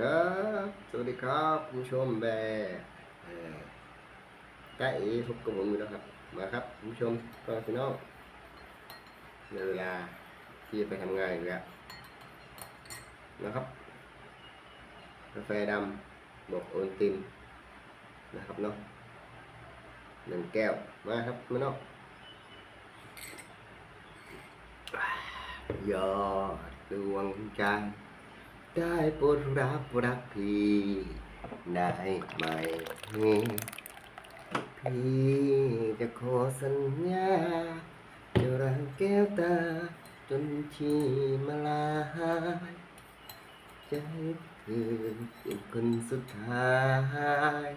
ครับ สวัสดีครับคุณผู้ชมแบร์เอ่อใกล้พบกับผมอยู่แล้วครับ มาครับคุณผู้ชมก็พี่น้องในเวลาที่จะไปทำงานอีกแล้วนะครับ กาแฟดำบอกโอนตินนะครับเนาะหนึ่งแก้ว มาครับพี่น้องยอดดวงใจ ได้โปรดรับรักพี่ได้ไหม พี่จะขอสัญญาจะรักแก้วตา จนชีมาลายจะให้เธอเป็นคนสุดท้าย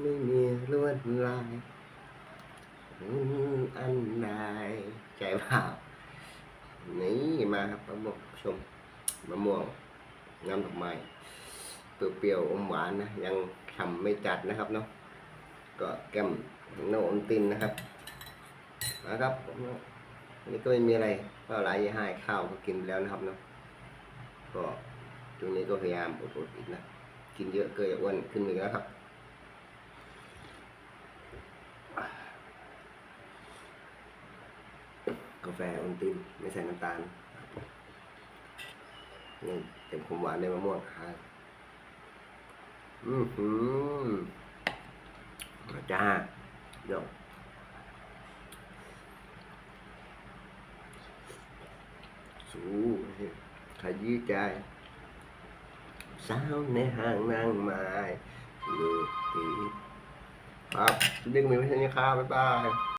ไม่มีลวดลายอันใดใจเปล่านี่มาครับมะม่วงชมมะม่วง น้ำดอกไม้เปรี้ยวๆอมหวานนะยังทำไม่จัดนะครับเนาะก็แก้มโนอมตินนะครับนะครับผมอันนี้ก็ไม่มีอะไรก็หลายยี่ห้าข้าวก็กินแล้วนะครับเนาะก็ช่วงนี้ก็พยายามอดๆอีกนะกินเยอะเกินจะอ้วนขึ้นอีกแล้วครับกาแฟอมตินไม่ใส่น้ำตาล นี่เต็มความหวานในมะม่วงครับอือหือมจ้าเดี๋ยวสู้ขยี้ใจ สาวในห้างนางไม้ลูกตีครับดึงมือไว้ที่นี่ครับบ๊ายบาย